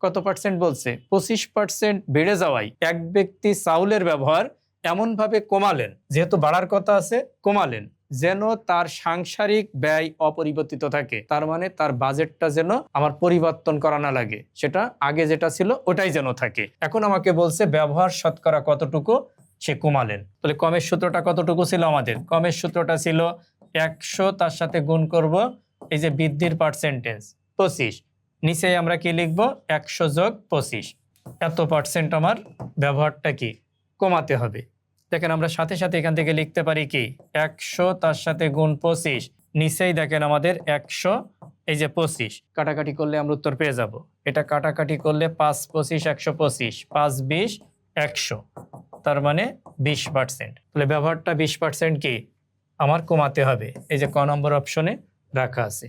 কত পার্সেন্ট বলছে? পঁচিশ পার্সেন্ট বেড়ে যাওয়ায় এক ব্যক্তি চাউলের ব্যবহার এমনভাবে কমালেন, যেহেতু বাড়ার কথা আছে, কমালেন, যেন তার সাংসারিক ব্যয় অপরিবর্তিত থাকে। তার মানে তার বাজেটটা যেন আমার পরিবর্তন করা না লাগে। সেটা আগে যেটা ছিল, ওটাই যেন থাকে। এখন আমাকে বলছে, ব্যবহার শতকরা কতটুকু? সে কমালেন। তাহলে কমের সূত্রটা কতটুকু ছিল আমাদের? কমের সূত্রটা ছিল একশো, তার সাথে গুণ করব, এই যে বৃদ্ধির পার্সেন্টেজ পঁচিশ। নিচে আমরা কি লিখব? একশো যোগ পঁচিশ। এত পার্সেন্ট আমার ব্যবহারটা কি? কমাতে হবে। দেখেন আমরা সাথে সাথে এখান থেকে লিখতে পারি কি? একশো, তার সাথে গুণ পঁচিশ। নিচেই দেখেন আমাদের একশো, এই যে পঁচিশ। কাটাকাটি করলে আমরা উত্তর পেয়ে যাব। এটা কাটাকাটি করলে পাঁচ পঁচিশ, একশো পঁচিশ। পাঁচ, বিশ, একশো। তার মানে বিশ পার্সেন্ট। তাহলে ব্যবহারটা বিশ পার্সেন্ট কি? আমার কমাতে হবে। এই যে ক নম্বর অপশনে রাখা আছে।